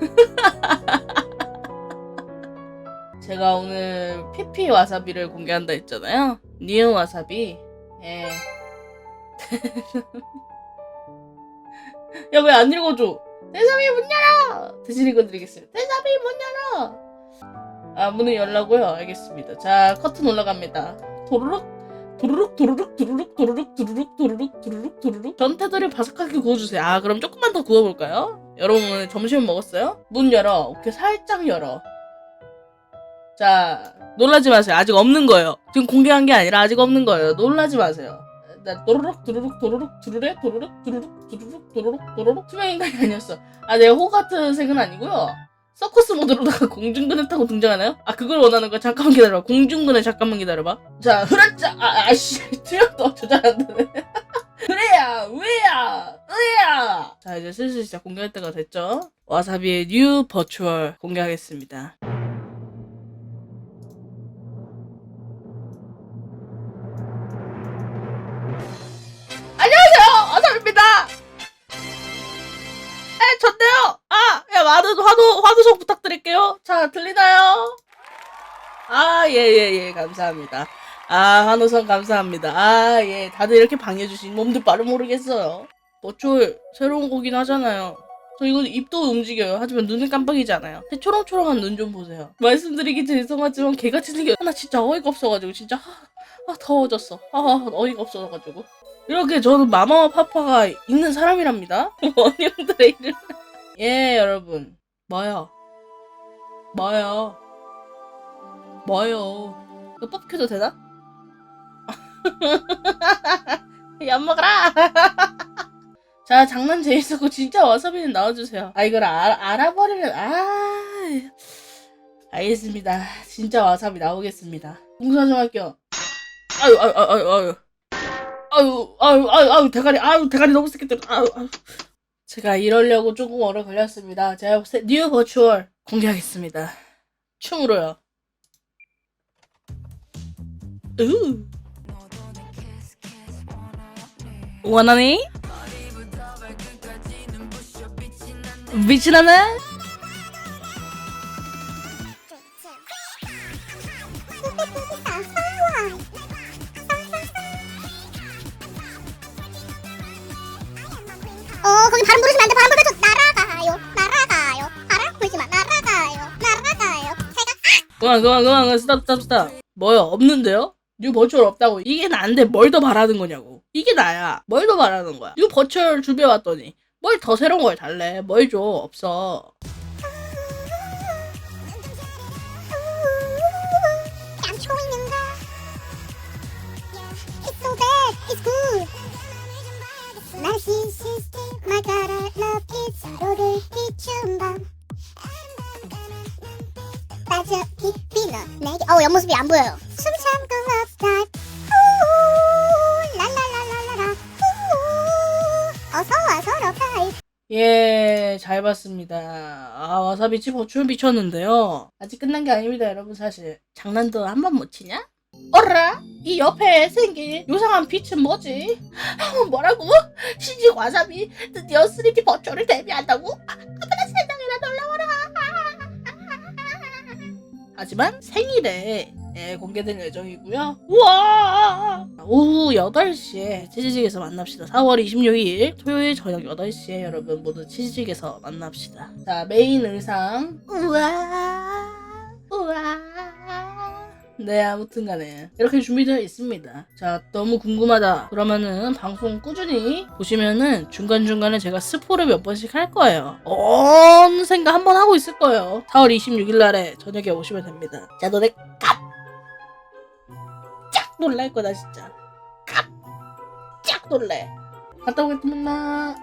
제가 오늘 피피 와사비를 공개한다 했잖아요. 니은 와사비. 예. 야, 왜 안 읽어줘? 대사비 문 열어! 대신 읽어드리겠습니다. 대사비 문 열어! 아, 문을 열라고요? 알겠습니다. 자, 커튼 올라갑니다. 도르륵, 도르륵, 도르륵, 도르륵, 도르륵, 도르륵, 도르륵, 도르륵, 도르륵. 전태들을 바삭하게 구워주세요. 아, 그럼 조금만 더 구워볼까요? 여러분, 오늘 점심 먹었어요? 문 열어. 오케이, 살짝 열어. 자, 놀라지 마세요. 아직 없는 거예요. 지금 공개한 게 아니라 아직 없는 거예요. 놀라지 마세요. 나 도르륵 도르륵 도르륵 두루레 도르륵 두루륵 두루륵 도르륵 도르륵 투명 인간이 아니었어. 아, 내가 호 같은 색은 아니고요. 서커스 모드로다가 공중근을 타고 등장하나요? 아, 그걸 원하는 거야? 잠깐만 기다려봐. 공중근을 잠깐만 기다려봐. 자, 흐르자! 아, 아씨. 투명도 조절 안 되네. 그래야! 왜야! 으야! 자, 이제 슬슬 시작 공개할 때가 됐죠? 와사비의 뉴 버추얼 공개하겠습니다. 안녕하세요! 와사비입니다! 에, 좋네요! 아, 야, 많은 환호, 환호성 부탁드릴게요. 자, 들리나요? 아, 예, 예, 예, 감사합니다. 아, 환호성 감사합니다. 아, 예, 다들 이렇게 방해주신 몸들 바를 모르겠어요. 버추얼, 새로운 거긴 하잖아요. 저 이거 입도 움직여요. 하지만 눈은 깜빡이잖아요. 제 초롱초롱한 눈 좀 보세요. 말씀드리기 죄송하지만 개같이 생겨. 나 진짜 어이가 없어가지고 진짜 아, 아, 더워졌어. 아, 어이가 없어가지고. 이렇게 저는 마마와 파파가 있는 사람이랍니다. 원형들의 이름. 예, 여러분. 뭐요? 뭐요? 뭐요? 이거 뽑혀도 되나? 야, 먹어라! 자, 장난 재밌었고, 진짜 와사비는 나와주세요. 아, 이걸 알, 알아버리면, 아. 알겠습니다. 진짜 와사비 나오겠습니다. 공사 좀 할게요. 아유, 아유, 아유, 아유. 아유, 아유, 아유, 아유, 대가리, 아유, 대가리 너무 새끼들, 아유, 아유. 제가 이러려고 조금 오래 걸렸습니다. 제가 새- 뉴 버추얼 공개하겠습니다. 춤으로요. 으. 원하니? 미친아네? 어 거기 바람 부르시면 안돼 바람 불면 저 날아가요 날아가요 바람 불지마 날아가요 날아가요 제가 그만, 그만, 그만, 그만, 스탑, 스탑, 스탑. 뭐요? 없는데요? 뉴 버추얼 없다고. 이게 나인데 뭘 더 바라는 거냐고. 이게 나야. 뭘 더 바라는 거야. 뉴 버추얼 준비해왔더니 뭘 더 새로운 걸 달래. 뭘 줘. 없어. 내게 어 옆모습이 안 보여요 예, 잘 봤습니다. 아, 와사비치 버추얼 미쳤는데요. 아직 끝난 게 아닙니다, 여러분, 사실. 장난도 한 번 못 치냐? 어라? 이 옆에 생긴 요상한 빛은 뭐지? 어, 뭐라고? 신직 와사비 드디어 3D 버추얼을 데뷔한다고? 아, 아빠 나 세상에나 놀라워라! 하지만 생일에 예, 공개될 예정이고요. 우와! 오후 8시에 치즈직에서 만납시다. 4월 26일 토요일 저녁 8시에 여러분 모두 치즈직에서 만납시다. 자, 메인 의상. 우와! 우와! 네, 아무튼 간에 이렇게 준비되어 있습니다. 자, 너무 궁금하다. 그러면은 방송 꾸준히 보시면은 중간중간에 제가 스포를 몇 번씩 할 거예요. 언생가 한번 하고 있을 거예요. 4월 26일 날에 저녁에 오시면 됩니다. 자, 너네 깜짝 놀랄 거다, 진짜. 깜짝 놀래. 갔다 오겠습니다.